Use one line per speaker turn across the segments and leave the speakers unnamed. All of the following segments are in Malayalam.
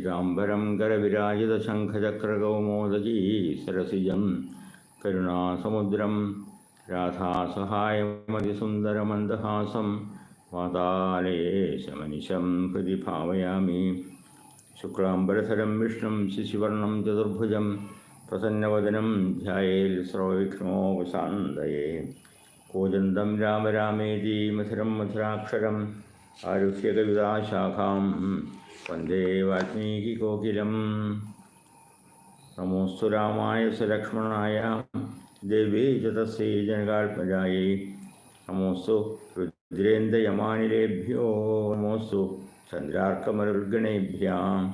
പീതാംബരം കരവിരാജിതശംഖചക്രകൗമോദകീ സരസിജം. കരുണാസമുദ്രം രാധാസഹായമതിസുന്ദരമന്ദഹാസം വാതാലേശമനിശം ഹൃതി ഭാവയാമി. ശുക്ലാംബരധരം വിഷ്ണും ശിശിവർണം ചതുർഭുജം പ്രസന്നവദനം ധ്യായേൽ സർവവിഘ്നോപശാന്തയേ. കോജന്തം രാമരാമേതി മധുരം മധുരാക്ഷരം ആരുഹ്യ വന്ദേ വാൽമീകികോകിലം നമോസ്തു രാമായ സുലക്ഷ്മണനായ ദേവീ ച തസ്യൈ ജനകാത്മജായൈ. നമോസ്തു രുദ്രേന്ദ്രയമാനിലേഭ്യോ നമോസ്തു ചന്ദ്രാർക്കമരുൽഗണേഭ്യാം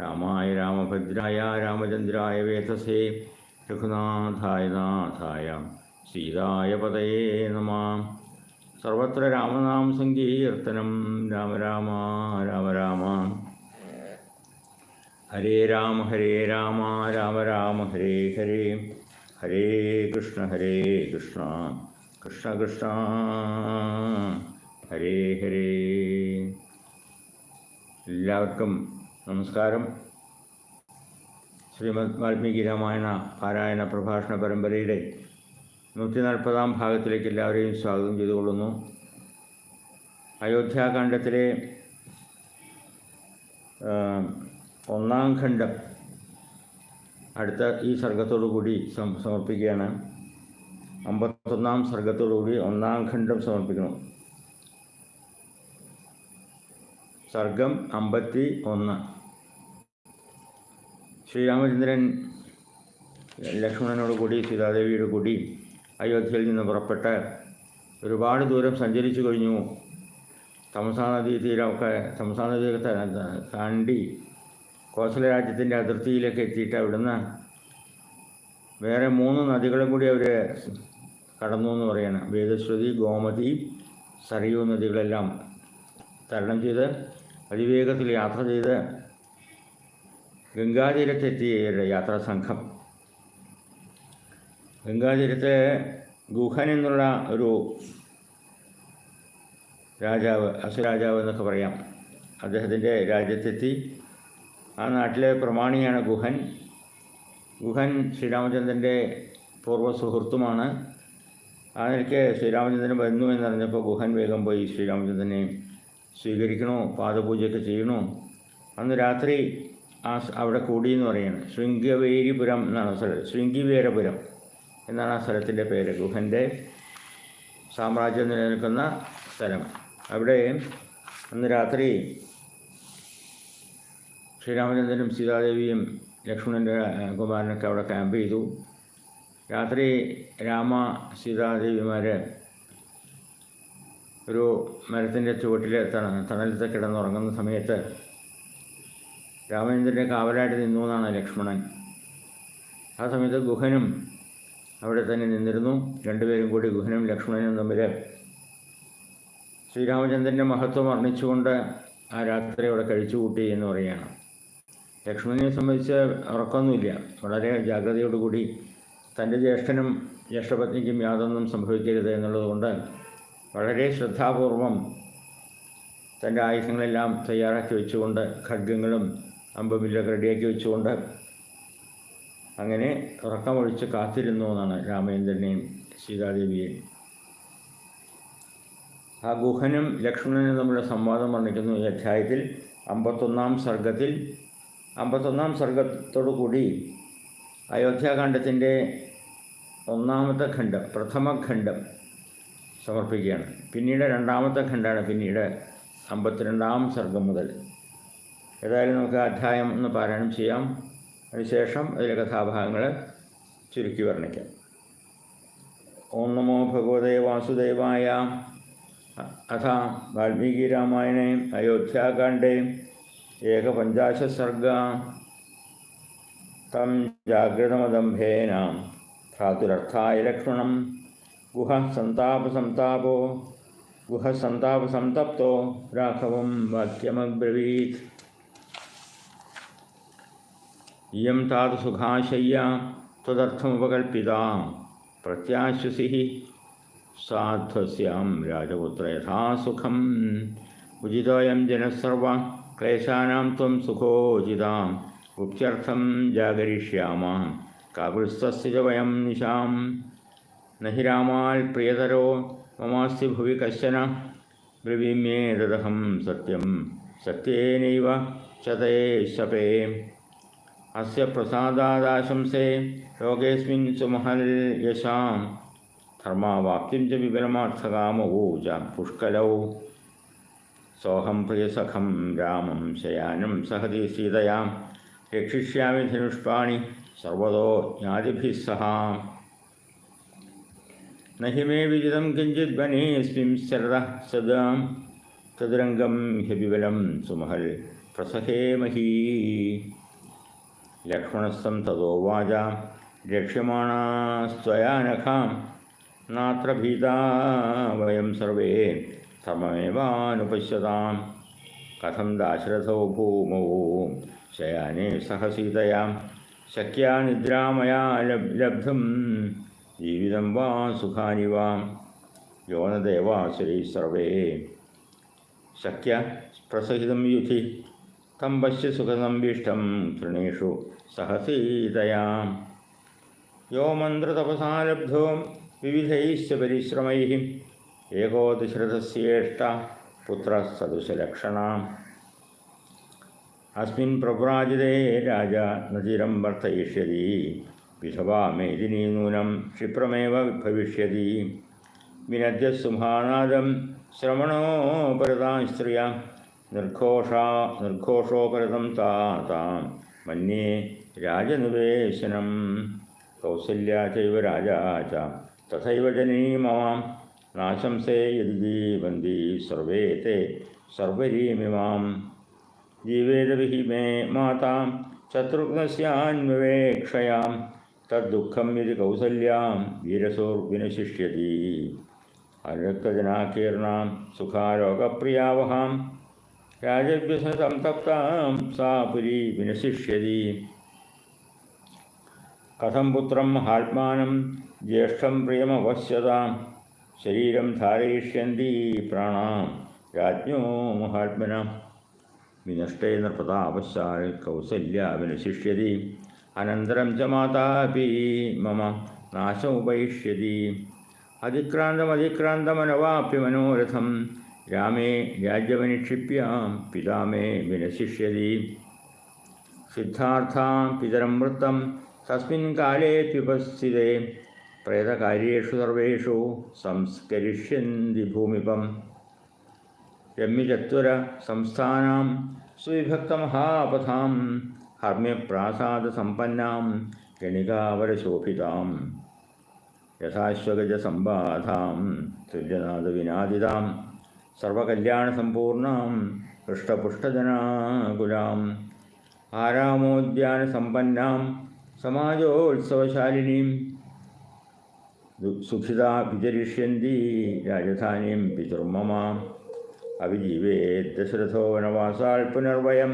രാമായ രാമഭദ്രായ രാമചന്ദ്രായ വേതസേ രഘുനാഥായ നാഥായ. സീതായ പതയേ നമ. സർവത്ര രാമനാമ സങ്കീർത്തനം. രാമ രാമ രാമ രാമ. ഹരേ രാമ ഹരേ രാമ രാമ രാമ ഹരേ ഹരേ. ഹരേ കൃഷ്ണ ഹരേ കൃഷ്ണ. കൃഷ്ണ കൃഷ്ണ. ഹരേ ഹരേ. എല്ലാവർക്കും നമസ്കാരം. ശ്രീമദ് വാൽമീകി രാമായണ പാരായണ പ്രഭാഷണ പരമ്പരയുടെ നൂറ്റി നാൽപ്പതാം ഭാഗത്തിലേക്ക് എല്ലാവരെയും സ്വാഗതം ചെയ്തുകൊള്ളുന്നു. അയോധ്യാകാന്ഡത്തിലെ ഒന്നാം ഖണ്ഡം അടുത്ത ഈ സം- സമർപ്പിക്കുകയാണ്. അമ്പത്തൊന്നാം സർഗത്തോടുകൂടി ഒന്നാം ഖണ്ഡം സമർപ്പിക്കണം സർഗം അമ്പത്തി ഒന്ന് ശ്രീരാമചന്ദ്രൻ ലക്ഷ്മണനോട് കൂടി സീതാദേവിയോട് കൂടി അയോധ്യയിൽ നിന്ന് പുറപ്പെട്ട് ഒരുപാട് ദൂരം സഞ്ചരിച്ചു കഴിഞ്ഞു. തമസാ നദീ തീരമൊക്കെ തമസാ നദിയൊക്കെ താണ്ടി കോസല രാജ്യത്തിന്റെ അതിർത്തിയിലേക്ക് എത്തിയിട്ട് അവിടുന്ന് വേറെ മൂന്ന് നദികളും കൂടി അവർ കടന്നു എന്ന് പറയണം. വേദശ്രുതി ഗോമതി സരയൂ നദികളെല്ലാം തരണം ചെയ്ത് അതിവേഗത്തിൽ യാത്ര ചെയ്ത് ഗംഗാതീരത്തെത്തിയ ഇവരുടെ യാത്രാ ഗുഹൻ എന്നുള്ള ഒരു രാജാവ് അസുരാജാവ് എന്നൊക്കെ പറയാം. അദ്ദേഹത്തിന്റെ രാജ്യത്തെത്തി. ആ നാട്ടിലെ പ്രമാണിയാണ് ഗുഹൻ. ഗുഹൻ ശ്രീരാമചന്ദ്രന്റെ പൂർവ സുഹൃത്തുമാണ്. ആ നിലയ്ക്ക് ശ്രീരാമചന്ദ്രൻ വന്നു എന്നറിഞ്ഞപ്പോൾ ഗുഹൻ വേഗം പോയി ശ്രീരാമചന്ദ്രനെ സ്വീകരിക്കണോ പാദപൂജയൊക്കെ ചെയ്യണോ? അന്ന് രാത്രി ആ അവിടെ കൂടിയെന്ന് പറയുന്നത് ശൃംഗവേരിപുരം എന്നാണ് സ്ഥലം ശൃംഗിവേരപുരം. എന്നാണ് ആ സ്ഥലത്തിന്റെ പേര്. ഗുഹന്റെ സാമ്രാജ്യം നിലനിൽക്കുന്ന സ്ഥലം. അവിടെ അന്ന് രാത്രി ശ്രീരാമചന്ദ്രനും സീതാദേവിയും ലക്ഷ്മണന്റെ കുമാരനൊക്കെ അവിടെ ക്യാമ്പ് ചെയ്തു. രാത്രി രാമ സീതാദേവിമാർ ഒരു മരത്തിന്റെ ചുവട്ടിൽ തണ തണലത്ത് കിടന്നുറങ്ങുന്ന സമയത്ത് രാമചന്ദ്രന്റെ കാവലായിട്ട് നിന്നു എന്നാണ് ലക്ഷ്മണൻ. ആ സമയത്ത് ഗുഹനും അവിടെ തന്നെ നിന്നിരുന്നു. രണ്ടുപേരും കൂടി ഗുഹനും ലക്ഷ്മണനും തമ്മിൽ ശ്രീരാമചന്ദ്രന്റെ മഹത്വം വർണിച്ചുകൊണ്ട് ആ രാത്രി അവിടെ കഴിച്ചു കൂട്ടി എന്ന് പറയുകയാണ്. ലക്ഷ്മണനെ സംബന്ധിച്ച് ഉറക്കമൊന്നുമില്ല. വളരെ ജാഗ്രതയോടുകൂടി തന്റെ ജ്യേഷ്ഠനും ജ്യേഷ്ഠപത്നിക്കും യാതൊന്നും സംഭവിക്കരുത് എന്നുള്ളതുകൊണ്ട് വളരെ ശ്രദ്ധാപൂർവം തന്റെ ആയുധങ്ങളെല്ലാം തയ്യാറാക്കി വെച്ചുകൊണ്ട് ഖഡ്ഗങ്ങളും അമ്പുമില്ലൊക്കെ റെഡിയാക്കി വെച്ചുകൊണ്ട് അങ്ങനെ ഉറക്കമൊഴിച്ച് കാത്തിരുന്നു എന്നാണ് രാമചന്ദ്രനെയും സീതാദേവിയെയും. ആ ഗുഹനും ലക്ഷ്മണനും തമ്മിലുള്ള സംവാദം വർണിക്കുന്നു ഈ അധ്യായത്തിൽ. അമ്പത്തൊന്നാം സർഗത്തിൽ അമ്പത്തൊന്നാം സർഗത്തോടു കൂടി അയോധ്യാകാന്ഡത്തിന്റെ ഒന്നാമത്തെ ഖണ്ഡം പ്രഥമ ഖണ്ഡം സമർപ്പിക്കുകയാണ്. പിന്നീട് രണ്ടാമത്തെ ഖണ്ഡമാണ് പിന്നീട് അമ്പത്തിരണ്ടാം സർഗം മുതൽ. ഏതായാലും നമുക്ക് അധ്യായം ഒന്ന് പാരായണം ചെയ്യാം. അതിനുശേഷം അതിലെ കഥാഭാഗങ്ങൾ ചുരുക്കി വർണിക്കാം. ഓം നമോ ഭഗവതേ വാസുദേവായ അഥ വാൽമീകി രാമായണേ അയോധ്യാകാണ്ഡേ ഏകപഞ്ചാശ സർഗ തം ജാഗ്രതമദംഭേന ഭ്രാതുരർത്ഥായ ലക്ഷ്മണം ഗുഹ സന്താപസന്താപോ ഗുഹ സന്താപസന്തപ്തോ രാഘവം വാക്യമബ്രവീത്. यम तादृसुखाशय्या तदर्थमुपकल्पितां प्रत्याशुषि साध्वस्यां राजपुत्र यथा सुखम्। उचितोऽयं जनः सर्व क्लेशानां त्वं सुखोचितां गुप्त्यर्थं जागरिष्यामः। कावृत्सस्य च वयं निशां न हि रामाल् प्रियतरो, ममास्ति भुवि कश्चन। ब्रवीम्ये तदहं सत्यं सत्येनैव शते शपे। अस्य प्रसादादाशंसे योगेस्मिन् सुमहल्यशां धर्मावाप्तिं च विपरमार्थकामवोजां पुष्कलौ सोऽहं प्रियसखं रामं शयानं सहति सीतयां रक्षिष्यामि धनुष्पाणि सर्वतो ज्ञातिभिः सह न हि मे विदितं किञ्चिद्वनेऽस्मिं शरदः सदां तदुरङ्गं हि विबलं सुमहल् प्रसहेमही ലക്ഷ്മണസ്ഥം തതോവാച രക്ഷ്യമാണസ്ത്വയാനഖാം നാത്ര ഭീതാ വയം സർവേ സമമേവാനുപശ്യതാം കഥം ദാശരഥോ ഭൂമോ ശയാനെ സഹ സീതയാ ശക്യാ നിദ്രാമയാ ലബ്ധും ജീവിതം വാ സുഖാനി വാ യോനദേവാസുരൈ സർവേ ശക്യ പ്രസഹിതം യുധി തം പശ്യ സുഖസംവിഷ്ടം തൃണേഷു സഹസീതയാം. യോ മന്ത്രതപസാ ലബ്ധോ വിവിധൈശ്ച പരിശ്രമൈ. ഏകോ പുത്ര പുത്രസദൃശലക്ഷണാം. അസ്മിൻ പ്രവ്രാജിതേ രാജ നചിരം വർത്തയിഷ്യതി. വിധവാ മേദിനി നൂനം ക്ഷിപ്രമേവ ഭവിഷ്യതി വിനദ്യ സുഭാനാദം ശ്രവണോപരതാം നിർഘോഷാ നിർഘോഷോപരതം താ താം മന്യേ രാജനിവേശനം. കൗസല്യാ ചൈവ രാജാ ച തഥൈവ ജനീ മമാം നാശംസേ യതി ജീവന്തി സർവേ തേ സർവരീമിമാം ജീവേദവിഹി മേ മാതാം ശത്രുഘ്നസ്യാന്വേക്ഷയാം തദ്ദുഃഖം യതി കൗസല്യാം വീരസോർവിനശിഷ്യതി അനുരക്തജനാകീർണാം സുഖാരോഗപ്രിയാവഹാം. രാജവ്യസംതപ്താം സാ പുരി വിനശിഷ്യതി. കഥം പുത്രം ആത്മാനം ജ്യേഷ്ഠം പ്രിയമവശ്യതാം ശരീരം ധാരയിഷ്യന്തി പ്രാണാം രാജ്ഞോ മഹാത്മന വിനഷ്ടേന നൃപതാപശ്ചാൽ കൗസല്യ വിനശിഷ്യതി അനന്തരം ച മാതാപി മമ നാശമുപയിഷ്യതി അതിക്രാന്തമതിക്രാന്തമനവാപ്യ മനോരഥം രാമേ രാജ്യമനിക്ഷിപ്യാം പിതാമേ വിനശിഷ്യതി. സിദ്ധാർത്ഥാം പിതരം വൃത്തം തസ്മിൻ കാലേ പ്യുപസ്ഥിതേ പ്രേതകാര്യേഷു സർവേഷു സംസ്കരിഷ്യന്തി ഭൂമിപം. രമ്യചത്വര സംസ്ഥാനം സുവിഭക്തമഹാപഥാം ഹർമ്മ്യപ്രാസാദസമ്പന്നാം ഗണികാവരശോഭിതാം. യഥാശ്വഗജസമ്പാധാം തുല്യനാദവിനാദിതാം സർവകല്യാണസമ്പൂർണാം ഹൃഷ്ടപുഷ്ടജനാകുലാം. ആരാമോദ്യാനസമ്പന്നാം സമാജോത്സവശാലിനീം സുഖിതാ വിചരിഷ്യന്തി രാജധാനീം പിതുർമമാം അവിജീവേ ദശരഥോ വനവാസാൽ പുനർവയം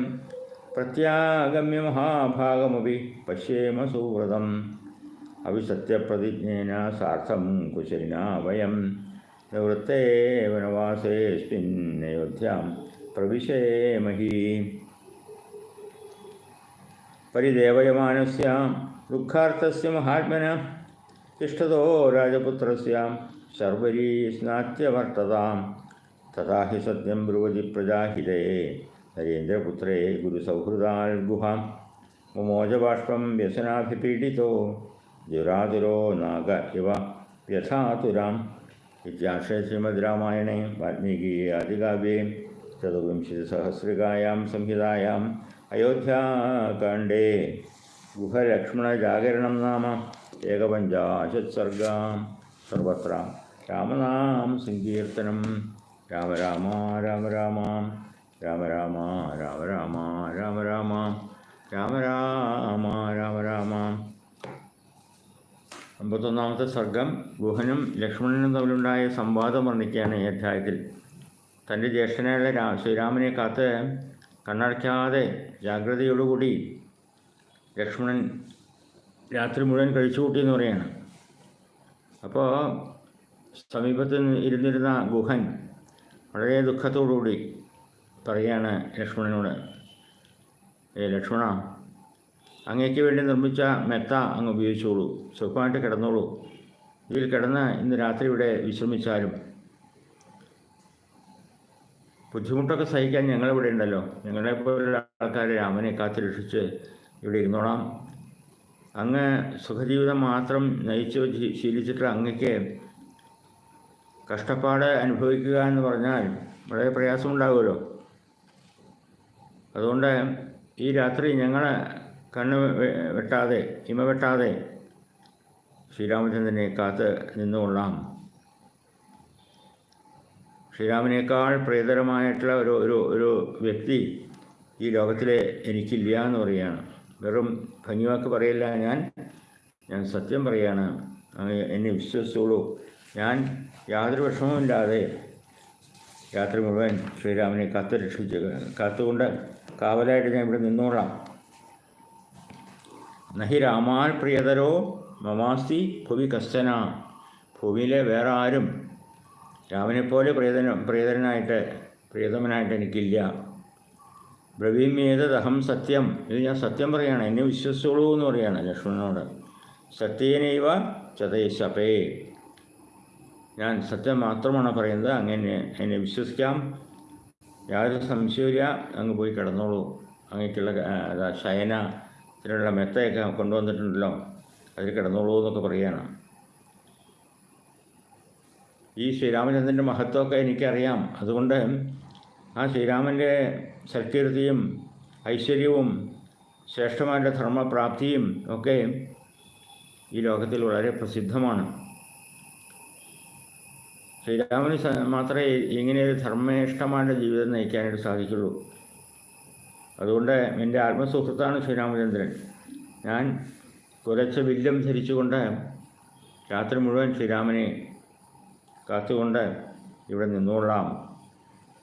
പ്രത്യാഗമ്യ മഹാഭാഗമപി പശ്യേമ സുവ്രതം അവിസത്യപ്രതിജ്ഞേന സാർത്ഥം കുശലിന വയം നിവൃത്തേ വനവാസേസ്മിന്നയോധ്യാം പ്രവിശേമഹി പരിദേവയമാനസ്യ ദുഃഖാർത്ഥസ്യ മഹാത്മന തിഷ്ഠതോ രാജപുത്രസ്യ ശർവരീ സ്നാത്യവർത്തതാം തഥാ ഹി സത്യം ബ്രുവതി പ്രജാഹിതേ നരേന്ദ്രപുത്രേ ഗുരുസൗഹൃദാൽ ഗുഹാം മുമോജബാഷ്പം വ്യസനാഭിപീഡിതോ ജുരാതുരോ നാഗ ഇവ വ്യഥാതുരാം ഇത്യാശ്രയ ശ്രീമദ് രാമായണേ വാൽമീകി ആദികാവ്യേ ചതുർവിംശതിസഹസ്രികായാം സംഹിതായാം അയോധ്യാകാണ്ഡേ ഗുഹലക്ഷ്മണജാഗരണം നാമ ഏകപഞ്ചാശത്സർഗാം സർവത്ര രാമനാം സങ്കീർത്തനം രാമ രാമ രാമ രാമ രാമ രാമ രാമ രാമ രാമ രാമ രാമ രാമ രാമ അമ്പത്തൊന്നാമത്തെ സർഗം. ഗുഹനും ലക്ഷ്മണനും തമ്മിലുണ്ടായ സംവാദം വർണിക്കുകയാണ് ഈ അധ്യായത്തിൽ. തന്റെ ജ്യേഷ്ഠനായ രാ ശ്രീരാമനെ കാത്ത് കണ്ണടയ്ക്കാതെ ജാഗ്രതയോടുകൂടി ലക്ഷ്മണൻ രാത്രി മുഴുവൻ കഴിച്ചു എന്ന് പറയുകയാണ് അപ്പോൾ സമീപത്ത് ഇരുന്നിരുന്ന ഗുഹൻ വളരെ ദുഃഖത്തോടുകൂടി പറയുകയാണ് ലക്ഷ്മണനോട് ഏ ലക്ഷ്മണ അങ്ങേക്ക് വേണ്ടി നിർമ്മിച്ച മെത്ത അങ്ങ് ഉപയോഗിച്ചോളൂ. സുഖമായിട്ട് കിടന്നോളൂ. ഇതിൽ കിടന്ന് ഇന്ന് രാത്രി ഇവിടെ വിശ്രമിച്ചാലും. ബുദ്ധിമുട്ടൊക്കെ സഹിക്കാൻ ഞങ്ങളിവിടെ ഉണ്ടല്ലോ. ഞങ്ങളെ പോലുള്ള ആൾക്കാർ രാമനെ കാത്തു രക്ഷിച്ച് ഇവിടെ ഇരുന്നോളാം. അങ്ങ് സുഖജീവിതം മാത്രം നയിച്ച് ശീലിച്ചിട്ട് അങ്ങക്ക് കഷ്ടപ്പാട് അനുഭവിക്കുക എന്ന് പറഞ്ഞാൽ വളരെ പ്രയാസമുണ്ടാകുമല്ലോ. അതുകൊണ്ട് ഈ രാത്രി ഞങ്ങൾ കണ്ണ് വെട്ടാതെ ഇമ വെട്ടാതെ ശ്രീരാമചന്ദ്രനെ കാത്ത് നിന്നുകൊള്ളാം. ശ്രീരാമനേക്കാൾ പ്രിയതരമായിട്ടുള്ള ഒരു ഒരു ഒരു വ്യക്തി ഈ ലോകത്തിൽ എനിക്കില്ല എന്ന് പറയുകയാണ്. വെറും ഭംഗിവാക്ക് പറയില്ല ഞാൻ. ഞാൻ സത്യം പറയാണ്. എന്നെ വിശ്വസിച്ചോളൂ. ഞാൻ യാതൊരു വിഷമവുമില്ലാതെ രാത്രി മുഴുവൻ ശ്രീരാമനെ കാത്തു രക്ഷിച്ച് കാത്തുകൊണ്ട് കാവലായിട്ട് ഞാൻ ഇവിടെ നിന്നോളാം. നഹി രാമാൽ പ്രിയതരോ മമാസ്തി ഭുവി കശ്ചന. ഭൂമിയിലെ വേറെ ആരും രാമനെപ്പോലെ പ്രിയതന പ്രിയതരനായിട്ട് പ്രിയതമനായിട്ട് എനിക്കില്ല. ബ്രവീമേതദഹം സത്യം. ഇത് ഞാൻ സത്യം പറയുകയാണ് എന്നെ വിശ്വസിച്ചോളൂ എന്ന് പറയുകയാണ് ലക്ഷ്മണനോട്. സത്യേനൈവ ചതയശപേ. ഞാൻ സത്യം മാത്രമാണ് പറയുന്നത്. അങ്ങനെ എന്നെ വിശ്വസിക്കാം. യാതൊരു സംശയമില്ല അങ്ങ് പോയി കിടന്നോളൂ. അങ്ങേക്കുള്ള ശയന. ഇതിനുള്ള മെത്തയൊക്കെ കൊണ്ടുവന്നിട്ടുണ്ടല്ലോ. അതിൽ കിടന്നോളൂ എന്നൊക്കെ പറയുകയാണ്. ഈ ശ്രീരാമചന്ദ്രന്റെ മഹത്വമൊക്കെ എനിക്കറിയാം. അതുകൊണ്ട് ആ ശ്രീരാമന്റെ സൽകീർത്തിയും ഐശ്വര്യവും ശ്രേഷ്ഠമായിട്ടുള്ള ധർമ്മപ്രാപ്തിയും ഒക്കെ ഈ ലോകത്തിൽ വളരെ പ്രസിദ്ധമാണ്. ശ്രീരാമന് മാത്രമേ ഇങ്ങനെ ഒരു ധർമ്മനിഷ്ഠമായിട്ട് ജീവിതം നയിക്കാനായിട്ട് സാധിക്കുള്ളൂ. അതുകൊണ്ട് എന്റെ ആത്മസുഹൃത്താണ് ശ്രീരാമചന്ദ്രൻ. ഞാൻ കുറച്ച് വില്ലം ധരിച്ചുകൊണ്ട് രാത്രി മുഴുവൻ ശ്രീരാമനെ കാത്തുകൊണ്ട് ഇവിടെ നിന്നോളാം.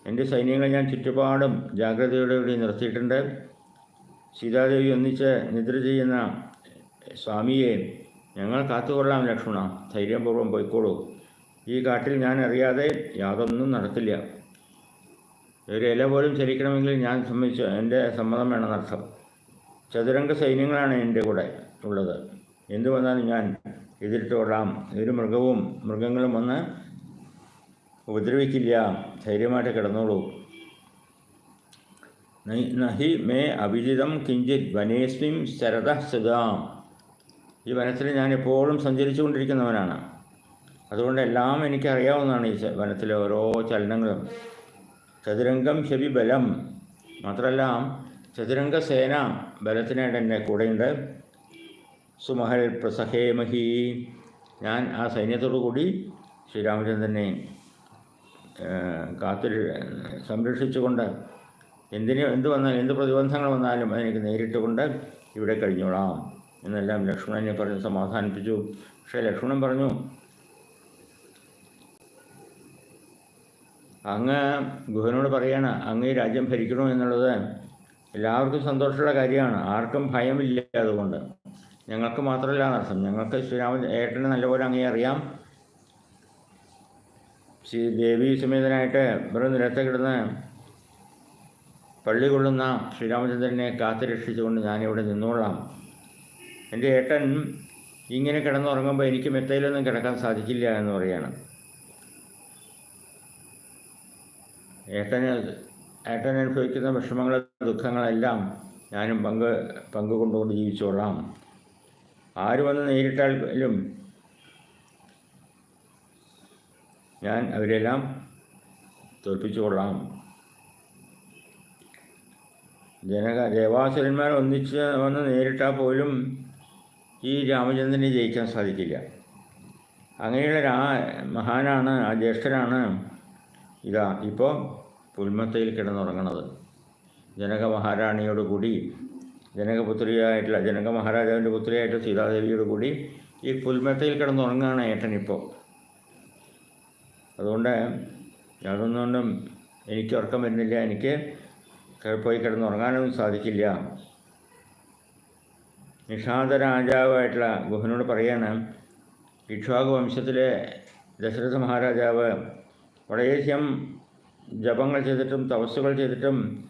എന്റെ സൈന്യങ്ങളെ ഞാൻ ചുറ്റുപാടും ജാഗ്രതയോടെ കൂടി നിർത്തിയിട്ടുണ്ട്. സീതാദേവി ഒന്നിച്ച് നിദ്ര ചെയ്യുന്ന സ്വാമിയെ ഞങ്ങൾ കാത്തുകൊള്ളാം ലക്ഷ്മണ. ധൈര്യപൂർവം പോയിക്കോളൂ. ഈ കാട്ടിൽ ഞാൻ അറിയാതെ യാതൊന്നും നടക്കില്ല. ഒരു ഇല പോലും ചലിക്കണമെങ്കിൽ ഞാൻ സമ്മതിച്ചു. എന്റെ സമ്മതം വേണമെന്നർത്ഥം ചതുരംഗ സൈന്യങ്ങളാണ് എന്റെ കൂടെ ഉള്ളത്. എന്തു വന്നാലും ഞാൻ എതിരിട്ടോളാം. ഒരു മൃഗവും മൃഗങ്ങളും ഒന്ന് ഉപദ്രവിക്കില്ല. ധൈര്യമായിട്ട് കിടന്നോളൂ. നഹി മേ അഭിജിതം കിഞ്ചിത് വനേസ്മിം ശരത സുതാം ഈ വനത്തിൽ ഞാൻ എപ്പോഴും സഞ്ചരിച്ചു കൊണ്ടിരിക്കുന്നവനാണ് അതുകൊണ്ട് എല്ലാം എനിക്കറിയാവുന്നതാണ് ഈ വനത്തിലെ ഓരോ ചലനങ്ങളും. ചതുരംഗം ഹെവി ബലം. മാത്രമല്ല ചതുരംഗ സേന ബലത്തിനായിട്ട് എന്റെ കൂടെയുണ്ട്. സുമഹൽ പ്രസഹേമഹി ഞാൻ ആ സൈന്യത്തോടു കൂടി ശ്രീരാമചന്ദ്രനെ കാത്തു സംരക്ഷിച്ചുകൊണ്ട് എന്തിന് എന്ത് വന്നാലും എന്ത് പ്രതിബന്ധങ്ങൾ വന്നാലും നേരിട്ട് നേരിട്ടുകൊണ്ട് ഇവിടെ കഴിഞ്ഞോളാം. എന്നെല്ലാം ലക്ഷ്മണനെ പറഞ്ഞ് സമാധാനിപ്പിച്ചു. പക്ഷേ ലക്ഷ്മണൻ പറഞ്ഞു അങ്ങ് ഗുഹനോട് പറയാണ് അങ്ങ് ഈ രാജ്യം ഭരിക്കണോ എന്നുള്ളത് എല്ലാവർക്കും സന്തോഷമുള്ള കാര്യമാണ്. ആർക്കും ഭയമില്ല അതുകൊണ്ട്. ഞങ്ങൾക്ക് മാത്രമല്ല അർത്ഥം ഞങ്ങൾക്ക് ശ്രീരാമൻ ഏട്ടനെ നല്ലപോലെ അങ്ങേ അറിയാം. ശ്രീ ദേവി സമേതനായിട്ട് വെറും നിരത്തെ കിടന്ന് പള്ളി കൊള്ളുന്ന ശ്രീരാമചന്ദ്രനെ കാത്തുരക്ഷിച്ചുകൊണ്ട് ഞാനിവിടെ നിന്നോളാം. എന്റെ ഏട്ടൻ ഇങ്ങനെ കിടന്നുറങ്ങുമ്പോൾ എനിക്ക് മെത്തയിലൊന്നും കിടക്കാൻ സാധിക്കില്ല എന്ന് പറയാണ്. ഏട്ടന് ഏട്ടൻ അനുഭവിക്കുന്ന വിഷമങ്ങൾ ദുഃഖങ്ങളെല്ലാം ഞാനും പങ്ക് പങ്ക് കൊണ്ടുകൊണ്ട് ജീവിച്ചോളാം. ആര് വന്ന് നേരിട്ടാലും ഞാൻ അവരെല്ലാം തോൽപ്പിച്ചുകൊള്ളാം. ജനക ദേവാസുരന്മാർ ഒന്നിച്ച് വന്ന് നേരിട്ടാൽ പോലും ഈ രാമചന്ദ്രനെ ജയിക്കാൻ സാധിക്കില്ല. അങ്ങനെയുള്ള രാ മഹാനാണ് ആ ജ്യേഷ്ഠനാണ് ഇതാ. ഇപ്പോൾ പുൽമത്തയിൽ കിടന്നുറങ്ങണത്. ജനക മഹാരാണിയോട് കൂടി ജനകപുത്രിയായിട്ടുള്ള ജനക മഹാരാജാവിന്റെ പുത്രിയായിട്ട് സീതാദേവിയോട് കൂടി ഈ പുൽമത്തയിൽ കിടന്നുറങ്ങുകയാണ് ഏട്ടനിപ്പോൾ അതുകൊണ്ട് അതൊന്നുകൊണ്ടും എനിക്ക് ഉറക്കം വരുന്നില്ല. എനിക്ക് പോയി കിടന്നുറങ്ങാനൊന്നും സാധിക്കില്ല. നിഷാദ രാജാവായിട്ടുള്ള ഗുഹനോട് പറയാണ് ഇക്ഷ്വാകു വംശത്തിലെ ദശരഥ മഹാരാജാവ് വളരെയധികം ജപങ്ങൾ ചെയ്തിട്ടും തപസ്സുകൾ ചെയ്തിട്ടും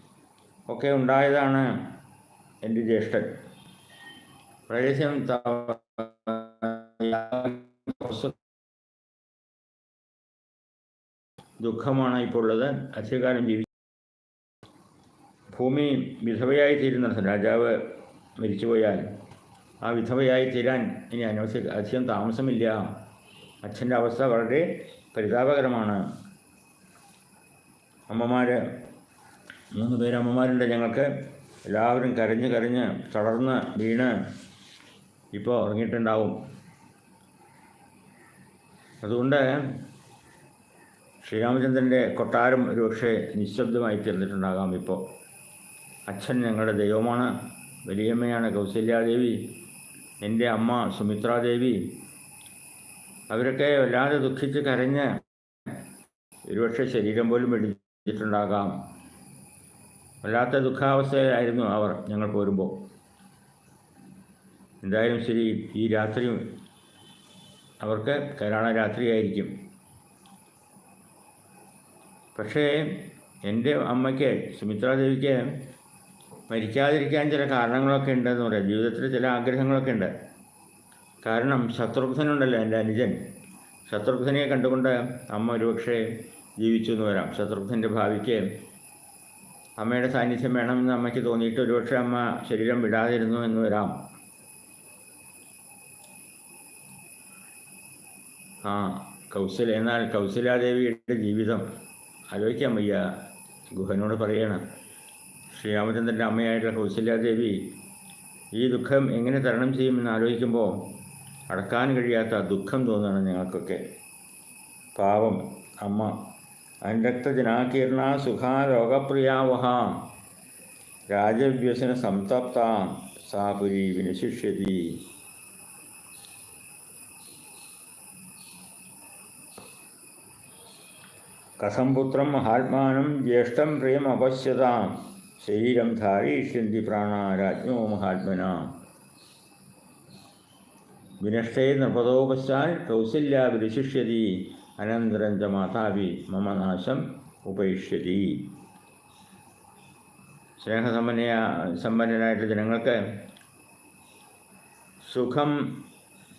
ഒക്കെ ഉണ്ടായതാണ് എന്റെ ജ്യേഷ്ഠൻ. പ്രദേശം ദുഃഖമാണ് ഇപ്പോൾ ഉള്ളത്. അധികകാലം ജീവി ഭൂമി വിധവയായി തീരുന്ന രാജാവ് മരിച്ചുപോയാൽ ആ വിധവയായി തീരാൻ ഇനി അനവശ്യ അധികം താമസമില്ല. അച്ഛന്റെ അവസ്ഥ വളരെ പരിതാപകരമാണ്. അമ്മമാർ മൂന്ന് പേര് അമ്മമാരുണ്ട് ഞങ്ങൾക്ക്. എല്ലാവരും കരഞ്ഞ് കരഞ്ഞ് തളർന്ന് വീണ് ഇപ്പോൾ ഉറങ്ങിയിട്ടുണ്ടാവും. അതുകൊണ്ട് ശ്രീരാമചന്ദ്രന്റെ കൊട്ടാരം ഒരുപക്ഷെ നിശബ്ദമായി തീർന്നിട്ടുണ്ടാകാം ഇപ്പോൾ അച്ഛൻ ഞങ്ങളുടെ ദൈവമാണ് വലിയമ്മയാണ് കൗസല്യാദേവി എന്റെ അമ്മ സുമിത്രാദേവി. അവരൊക്കെ വല്ലാതെ ദുഃഖിച്ച് കരഞ്ഞ് ഒരുപക്ഷെ ശരീരം പോലും വെടിച്ചിട്ടുണ്ടാകാം വല്ലാത്ത ദുഃഖാവസ്ഥയിലായിരുന്നു അവർ ഞങ്ങൾ പോരുമ്പോൾ. എന്തായാലും ശരി ഈ രാത്രി അവർക്ക് കരാണ രാത്രിയായിരിക്കും. പക്ഷേ എന്റെ അമ്മയ്ക്ക് സുമിത്രാദേവിക്ക് മരിക്കാതിരിക്കാൻ ചില കാരണങ്ങളൊക്കെ ഉണ്ടെന്ന് പറയാം. ജീവിതത്തിൽ ചില ആഗ്രഹങ്ങളൊക്കെ ഉണ്ട്. കാരണം ശത്രുഘ്നുണ്ടല്ലോ എന്റെ അനുജൻ. ശത്രുഘ്നെ കണ്ടുകൊണ്ട് അമ്മ ഒരുപക്ഷെ ജീവിച്ചു എന്ന് വരാം. ശത്രുഘ്നന്റെ ഭാവിക്ക് അമ്മയുടെ സാന്നിധ്യം വേണമെന്ന് അമ്മയ്ക്ക് തോന്നിയിട്ട് ഒരുപക്ഷെ അമ്മ ശരീരം വിടാതിരുന്നു എന്ന് വരാം. ആ കൗസല എന്നാൽ കൗസലാദേവിയുടെ ജീവിതം ആലോചിക്കാൻ വയ്യ. ഗുഹനോട് പറയണം ശ്രീരാമചന്ദ്രന്റെ അമ്മയായിട്ടുള്ള കൗസല്യാദേവി ഈ ദുഃഖം എങ്ങനെ തരണം ചെയ്യുമെന്ന് ആലോചിക്കുമ്പോൾ അടക്കാൻ കഴിയാത്ത ദുഃഖം തോന്നുകയാണ് ഞങ്ങൾക്കൊക്കെ. പാവം അമ്മ. അനുരക്തജനാകീർണ സുഖാ രോഗപ്രിയാവഹ. രാജവ്യസന സംതപ്ത. സാപുരി വിനശിഷ്യതി. കഥം പുത്രം മഹാത്മാനം ജ്യേഷ്ഠം പ്രിയം അപശ്യതാം ശരീരം ധാരയിഷ്യന്തി പ്രാണ രാജ്ഞോ മഹാത്മന. വിനഷ്ടേ നൃപതോ പശ്ചാൽ കൗസല്യ വിശിഷ്യതി അനന്തരം ച മാതാവി മമ നാശം ഉപയിഷ്യതി സ്നേഹസമ്പന്നയ സമ്പന്നരായിട്ടുള്ള ജനങ്ങൾക്ക് സുഖം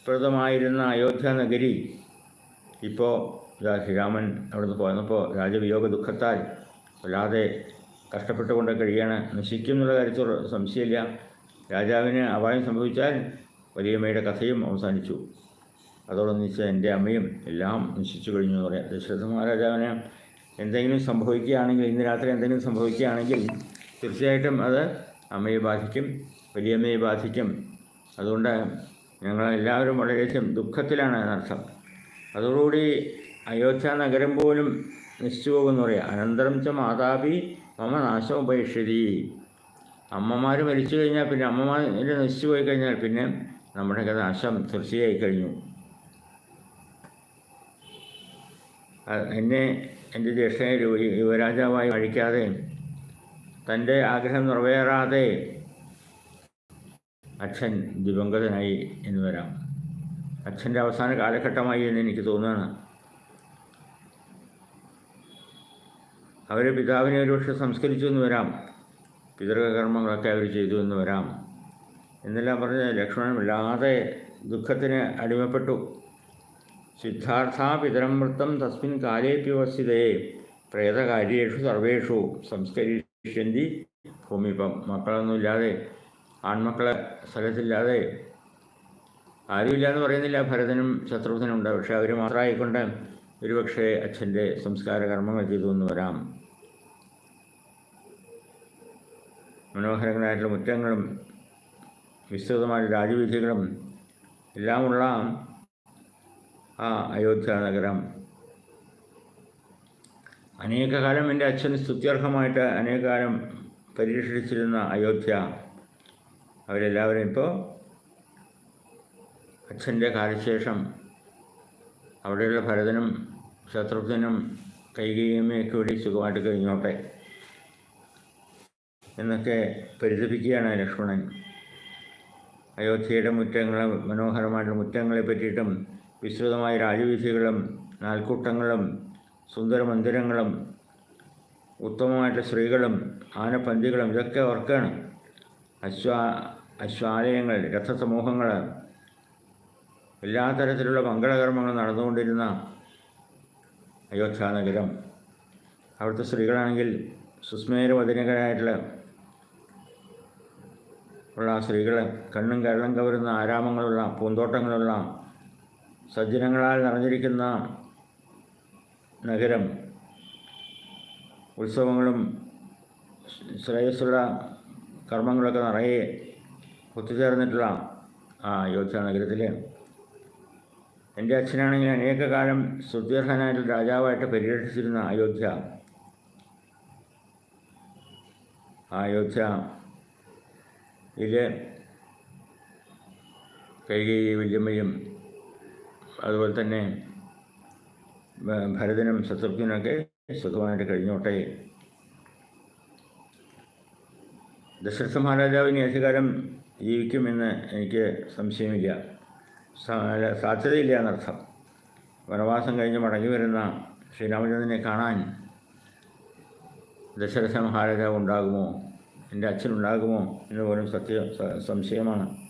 പ്രദമായിരുന്ന അയോധ്യ നഗരി ഇപ്പോൾ ശ്രീരാമൻ അവിടുന്ന് പോന്നപ്പോൾ രാജവിയോഗ ദുഃഖത്താൽ വല്ലാതെ കഷ്ടപ്പെട്ടുകൊണ്ട് കഴിയാണ്. നശിക്കും എന്നുള്ള കാര്യത്തിൽ സംശയമില്ല. രാജാവിന് അപായം സംഭവിച്ചാൽ വലിയമ്മയുടെ കഥയും അവസാനിച്ചു. അതോടൊന്നിച്ച് എന്റെ അമ്മയും എല്ലാം നിശ്ചിച്ചു കഴിഞ്ഞു എന്ന് പറയാം. ദശരഥ മഹാരാജാവിന് എന്തെങ്കിലും സംഭവിക്കുകയാണെങ്കിൽ ഇന്ന് രാത്രി എന്തെങ്കിലും സംഭവിക്കുകയാണെങ്കിൽ തീർച്ചയായിട്ടും അത് അമ്മയെ ബാധിക്കും വലിയമ്മയെ ബാധിക്കും. അതുകൊണ്ട് ഞങ്ങളെല്ലാവരും വളരെയധികം ദുഃഖത്തിലാണ് എന്നർത്ഥം അതോടുകൂടി അയോധ്യ നഗരം പോലും നശിച്ചു പോകുമെന്ന് പറയാം. അനന്തരം ച മാതാപി മമ നാശം ഉപേക്ഷതി അമ്മമാർ മരിച്ചു കഴിഞ്ഞാൽ പിന്നെ അമ്മമാർ നശിച്ചു പോയി കഴിഞ്ഞാൽ പിന്നെ നമ്മുടെയൊക്കെ നാശം തീർച്ചയായി കഴിഞ്ഞു. എന്നെ എന്റെ ജ്യേഷ്ഠനെ യുവരാജാവായി അഴിക്കാതെ തന്റെ ആഗ്രഹം നിറവേറാതെ അച്ഛൻ ദിവംഗതനായി എന്ന് വരാം. അച്ഛന്റെ അവസാന കാലഘട്ടമായി എന്ന് എനിക്ക് തോന്നുകയാണ്. അവർ പിതാവിനെ ഒരുപക്ഷെ സംസ്കരിച്ചു എന്ന് വരാം. പിതൃകർമ്മങ്ങളൊക്കെ അവർ ചെയ്തു എന്ന് വരാം. എന്നെല്ലാം പറഞ്ഞ് ലക്ഷ്മണൻ വല്ലാതെ ദുഃഖത്തിന് അടിമപ്പെട്ടു. സിദ്ധാർത്ഥ പിതരം വൃത്തം തസ്മിൻ കാലേപ്യവസ്ഥിതയെ പ്രേതകാര്യേഷു സർവേഷു സംസ്കരിഷ്യന്തി ഭൂമിപ്പം മക്കളൊന്നുമില്ലാതെ ആൺമക്കളെ സ്ഥലത്തില്ലാതെ ആരുമില്ല എന്ന് പറയുന്നില്ല. ഭരതനും ശത്രുഘ്നും ഉണ്ട്. പക്ഷെ അവർ മാത്രമായിക്കൊണ്ട് ഒരുപക്ഷെ അച്ഛന്റെ സംസ്കാര കർമ്മങ്ങൾ ചെയ്തു എന്ന് വരാം. മനോഹരങ്ങളായിട്ടുള്ള മുറ്റങ്ങളും വിസ്തൃതമായ രാജവീഥികളും എല്ലാമുള്ള ആ അയോധ്യ നഗരം. അനേകകാലം എന്റെ അച്ഛൻ സ്തുത്യർഹമായിട്ട് അനേകകാലം പരിരക്ഷിച്ചിരുന്ന അയോധ്യ. അവരെല്ലാവരും ഇപ്പോൾ അച്ഛന്റെ കാലശേഷം അവിടെയുള്ള ഭരതനും ശത്രുഘ്നും കൈകേയമ്മയൊക്കെ കൂടി സുഖമായിട്ട് കഴിഞ്ഞോട്ടെ എന്നൊക്കെ പരിതപിക്കുകയാണ് ലക്ഷ്മണൻ. അയോധ്യയുടെ മുറ്റങ്ങളെ മനോഹരമായിട്ടുള്ള മുറ്റങ്ങളെ പറ്റിയിട്ടും വിസ്തൃതമായ രാജവീഥികളും നാൽക്കൂട്ടങ്ങളും സുന്ദര മന്ദിരങ്ങളും ഉത്തമമായിട്ട് സ്ത്രീകളും ആനപ്പന്തികളും ഇതൊക്കെ ഓർക്കുകയാണ് അശ്വാ അശ്വാലയങ്ങൾ രഥസമൂഹങ്ങൾ എല്ലാ തരത്തിലുള്ള മംഗളകർമ്മങ്ങൾ നടന്നുകൊണ്ടിരുന്ന അയോധ്യ നഗരം അവിടുത്തെ സ്ത്രീകളാണെങ്കിൽ സുസ്മേരവചനകരായിട്ടുള്ള ഉള്ള സ്ത്രീകൾ കണ്ണും കരളും കവരുന്ന ആരാമങ്ങളുള്ള പൂന്തോട്ടങ്ങളുള്ള സജ്ജനങ്ങളാൽ നിറഞ്ഞിരിക്കുന്ന നഗരം ഉത്സവങ്ങളും ശ്രേയസ്സുള്ള കർമ്മങ്ങളൊക്കെ നിറയെ ഒത്തുചേർന്നിട്ടുള്ള ആ അയോധ്യ നഗരത്തിൽ എന്റെ അച്ഛനാണെങ്കിൽ അനേക കാലം സുദീർഘനായിട്ട് രാജാവായിട്ട് പരിരക്ഷിച്ചിരുന്ന അയോധ്യ. ആ അയോധ്യ ഇതിൽ കൈകേയി വല്യമ്മയും അതുപോലെ തന്നെ ഭരതനും ശത്രുഘ്നൊക്കെ സുഖമായിട്ട് കഴിഞ്ഞോട്ടെ. ദശരഥ മഹാരാജാവിന് അധികാരം ജീവിക്കുമെന്ന് എനിക്ക് സംശയമില്ല. സാധ്യതയില്ല എന്നർത്ഥം. വനവാസം കഴിഞ്ഞ് മടങ്ങി വരുന്ന ശ്രീരാമചന്ദ്രനെ കാണാൻ ദശരഥ മഹാരാജാവ് ഉണ്ടാകുമോ എന്റെ അച്ഛനുണ്ടാകുമോ? എന്ന് പോലും സത്യ സംശയമാണ്.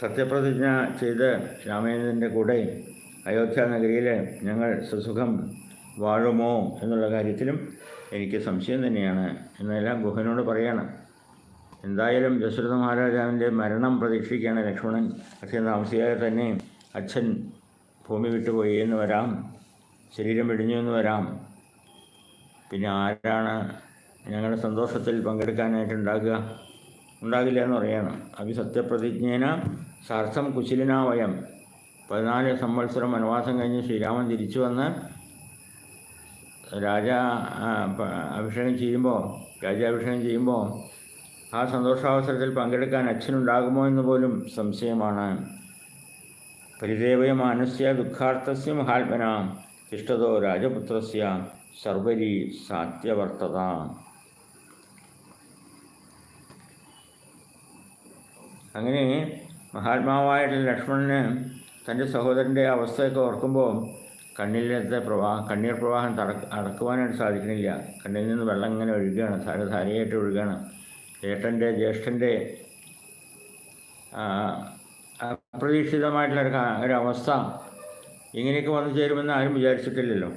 സത്യപ്രതിജ്ഞ ചെയ്ത് രാമേന്ദ്രന്റെ കൂടെ അയോധ്യ നഗരിയിൽ ഞങ്ങൾ സുസുഖം വാഴുമോ എന്നുള്ള കാര്യത്തിലും എനിക്ക് സംശയം തന്നെയാണ്. എന്നെല്ലാം ഗുഹനോട് പറയണം. എന്തായാലും ദശരഥ മഹാരാജാവിന്റെ മരണം പ്രതീക്ഷിക്കുകയാണ് ലക്ഷ്മണൻ. പക്ഷേ താമസിയാതെ തന്നെ അച്ഛൻ ഭൂമി വിട്ടുപോയി എന്ന് വരാം. ശരീരം വെടിഞ്ഞു എന്ന് വരാം. പിന്നെ ആരാണ് ഞങ്ങളുടെ സന്തോഷത്തിൽ പങ്കെടുക്കാനായിട്ടുണ്ടാകുക ഉണ്ടാകില്ല എന്ന് പറയണം. അഭിസത്യപ്രതിജ്ഞേന സാർത്ഥം കുശലിനാവയം പതിനാല് സംവത്സരം വനവാസം കഴിഞ്ഞ് ശ്രീരാമൻ തിരിച്ചു വന്ന് രാജ അഭിഷേകം ചെയ്യുമ്പോൾ രാജാഭിഷേകം ചെയ്യുമ്പോൾ ആ സന്തോഷാവസരത്തിൽ പങ്കെടുക്കാൻ അച്ഛനുണ്ടാകുമോ എന്ന് പോലും സംശയമാണ്. പരിദേവയ മാനസ്യ ദുഃഖാർത്ഥസ്യ മഹാത്മന തിഷ്ടതോ രാജപുത്രസ്യ സർവരി സാത്യവർത്തത. അങ്ങനെ മഹാത്മാവായിട്ടുള്ള ലക്ഷ്മണന് തന്റെ സഹോദരന്റെ അവസ്ഥയൊക്കെ ഓർക്കുമ്പോൾ കണ്ണിലത്തെ പ്രവാഹം കണ്ണീർ പ്രവാഹം തട അടക്കുവാനായിട്ട് സാധിക്കണില്ല. കണ്ണിൽ നിന്ന് വെള്ളം ഇങ്ങനെ ഒഴുകുകയാണ് ധാരധാരയായിട്ട് ഒഴുകുകയാണ്. ഏട്ടന്റെ ജ്യേഷ്ഠന്റെ അപ്രതീക്ഷിതമായിട്ടുള്ള അവസ്ഥ ഇങ്ങനെയൊക്കെ വന്നു ചേരുമെന്ന് ആരും വിചാരിച്ചിട്ടില്ലല്ലോ.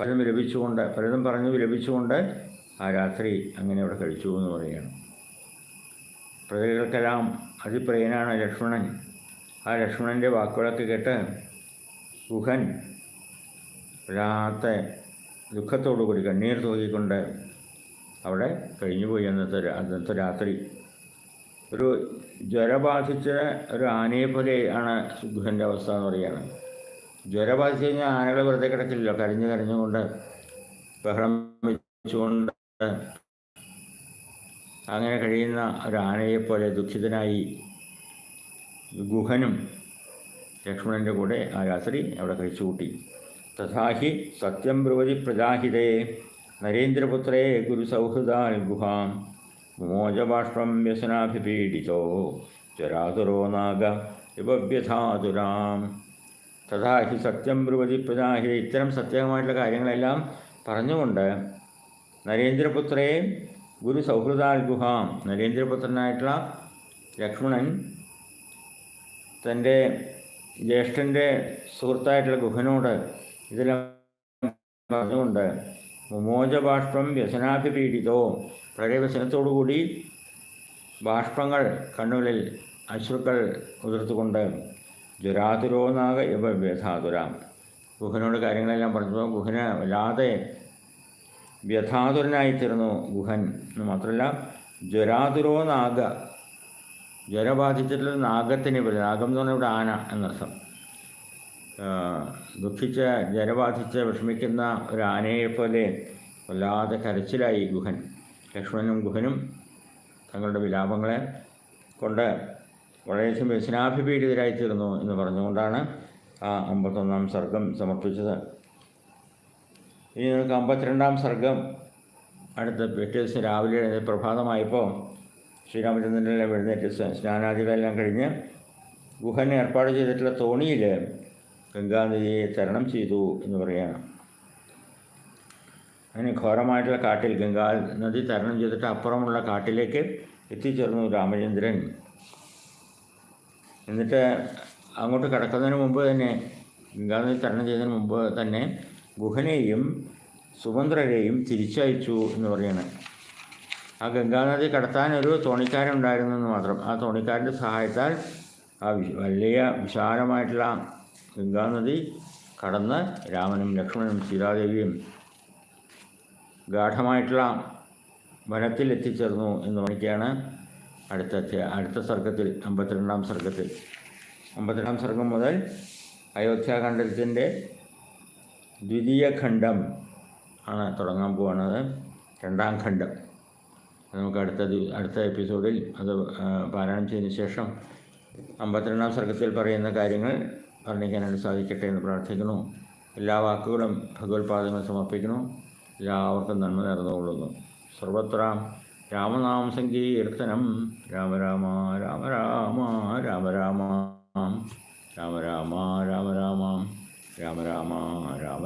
പലതും വിലപിച്ചുകൊണ്ട് പലതും പറഞ്ഞു വിലപിച്ചുകൊണ്ട് ആ രാത്രി അങ്ങനെ അവിടെ കഴിച്ചു എന്ന് പറയുകയാണ്. പ്രജകൾക്കെല്ലാം അതിപ്രിയനാണ് ലക്ഷ്മണൻ. ആ ലക്ഷ്മണന്റെ വാക്കുകളൊക്കെ കേട്ട് ഗുഹൻ വല്ലാത്ത ദുഃഖത്തോടുകൂടി കണ്ണീർ തൂക്കിക്കൊണ്ട് അവിടെ കഴിഞ്ഞുപോയി അന്നത്തെ അന്നത്തെ രാത്രി. ഒരു ജ്വര ബാധിച്ച ഒരു ആനയെ പോലെയാണ് ഗുഹന്റെ അവസ്ഥ എന്ന് പറയുകയാണ്. ജ്വരം ബാധിച്ചു കഴിഞ്ഞാൽ ആനകൾ വെറുതെ കിടക്കില്ലല്ലോ. കരഞ്ഞു കരഞ്ഞുകൊണ്ട് ബഹളം വെച്ചുകൊണ്ട് അങ്ങനെ കഴിയുന്ന ഒരു ആനയെപ്പോലെ ദുഃഖിതനായി ഗുഹനും ലക്ഷ്മണന്റെ കൂടെ ആ രാത്രി അവിടെ കഴിച്ചു കൂട്ടി തഥാഹി സത്യം ബ്രുവതി പ്രജാഹിതേ. നരേന്ദ്രപുത്രേ ഗുരുസൗഹൃദാൽ ഗുഹാം. മോചബാഷ്പം വ്യസനാഭിപീഡിതോ. ജരാതുരോ നാഗ ഇവവ്യഥാതുരാം തഥാഹി സത്യം ബ്രുവതി പ്രജാഹിതേ. ഇത്തരം സത്യമായിട്ടുള്ള കാര്യങ്ങളെല്ലാം പറഞ്ഞുകൊണ്ട് നരേന്ദ്രപുത്രേ ഗുരു സൗഹൃദാൽ ഗുഹാം നരേന്ദ്രപുത്രനായിട്ടുള്ള ലക്ഷ്മണൻ തന്റെ ജ്യേഷ്ഠന്റെ സുഹൃത്തായിട്ടുള്ള ഗുഹനോട് ഇതെല്ലാം പറഞ്ഞുകൊണ്ട് മോചബാഷ്പം വ്യസനാഭിപീഡിതോ വളരെ വ്യസനത്തോടുകൂടി ബാഷ്പങ്ങൾ കണ്ണുകളിൽ അശ്രുക്കൾ ഉതിർത്തുകൊണ്ട് ജുരാതുരോനാഗ ഇവ വ്യഥാതുരാം. ഗുഹനോട് കാര്യങ്ങളെല്ലാം പറഞ്ഞു ഗുഹന വല്ലാതെ വ്യഥാതുരനായിത്തീർന്നു ഗുഹൻ എന്ന് മാത്രമല്ല ജ്വരാതുരോ നാഗ. ജ്വര ബാധിച്ചിട്ടുള്ള നാഗത്തിന് പോലെ നാഗം എന്ന് പറഞ്ഞാൽ ഇവിടെ ആന എന്നർത്ഥം. ദുഃഖിച്ച ബാധിച്ച് വിഷമിക്കുന്ന ഒരു ആനയെ പോലെ വല്ലാതെ കരച്ചിലായി ഗുഹൻ. ലക്ഷ്മണനും ഗുഹനും തങ്ങളുടെ വിലാപങ്ങളെ കൊണ്ട് വളരെയധികം വ്യസനാഭിപീഡിതരായിത്തീർന്നു എന്ന് പറഞ്ഞുകൊണ്ടാണ് ആ അമ്പത്തൊന്നാം സർഗം സമർപ്പിച്ചത്. ഇനി നമുക്ക് അമ്പത്തിരണ്ടാം സർഗം. അടുത്ത പിറ്റേ ദിവസം രാവിലെ പ്രഭാതമായപ്പോൾ ശ്രീരാമചന്ദ്രനെല്ലാം എഴുന്നേറ്റ് സ്ന- സ്നാനാദികളെല്ലാം കഴിഞ്ഞ് ഗുഹൻ ഏർപ്പാട് ചെയ്തിട്ടുള്ള തോണിയിൽ ഗംഗാനദിയെ തരണം ചെയ്തു എന്ന് പറയുകയാണ് അങ്ങനെ ഘോരമായിട്ടുള്ള കാട്ടിൽ ഗംഗാ നദി തരണം ചെയ്തിട്ട് അപ്പുറമുള്ള കാട്ടിലേക്ക് എത്തിച്ചേർന്നു രാമചന്ദ്രൻ. എന്നിട്ട് അങ്ങോട്ട് കടക്കുന്നതിന് മുമ്പ് തന്നെ ഗംഗാനദി തരണം ചെയ്തതിന് മുമ്പ് തന്നെ ഗുഹനെയും സുമന്ത്രരെയും തിരിച്ചയച്ചു എന്ന് പറയുന്നത് ആ ഗംഗാനദി കടത്താൻ ഒരു തോണിക്കാരുണ്ടായിരുന്നു എന്ന് മാത്രം. ആ തോണിക്കാരന്റെ സഹായത്താൽ ആ വലിയ വിശാലമായിട്ടുള്ള ഗംഗാനദി കടന്ന് രാമനും ലക്ഷ്മണനും സീതാദേവിയും ഗാഠമായിട്ടുള്ള വനത്തിൽ എത്തിച്ചേർന്നു എന്ന് പറയുകയാണ് അടുത്ത അടുത്ത സർഗത്തിൽ അമ്പത്തിരണ്ടാം സർഗത്തിൽ. അമ്പത്തിരണ്ടാം സർഗം മുതൽ അയോധ്യാഖണ്ഡത്തിന്റെ ദ്വിതീയ ഖണ്ഡം ആണ് തുടങ്ങാൻ പോകുന്നത്. രണ്ടാം ഖണ്ഡം. നമുക്ക് അടുത്ത അടുത്ത എപ്പിസോഡിൽ അത് പാരായണം ചെയ്തതിന് ശേഷം അമ്പത്തിരണ്ടാം സർഗത്തിൽ പറയുന്ന കാര്യങ്ങൾ വർണിക്കാനായിട്ട് സാധിക്കട്ടെ എന്ന് പ്രാർത്ഥിക്കുന്നു. എല്ലാ വാക്കുകളും ഭഗവത്പാദങ്ങൾ സമർപ്പിക്കുന്നു. എല്ലാവർക്കും നന്മ നേർന്നുകൊള്ളുന്നു. സർവത്ര രാമനാമ സങ്കീർത്തനം രാമ രാമ രാമ രാമ രാമ രാമ രാമ രാമ രാമ രാമ രാമ രാമ രാമ.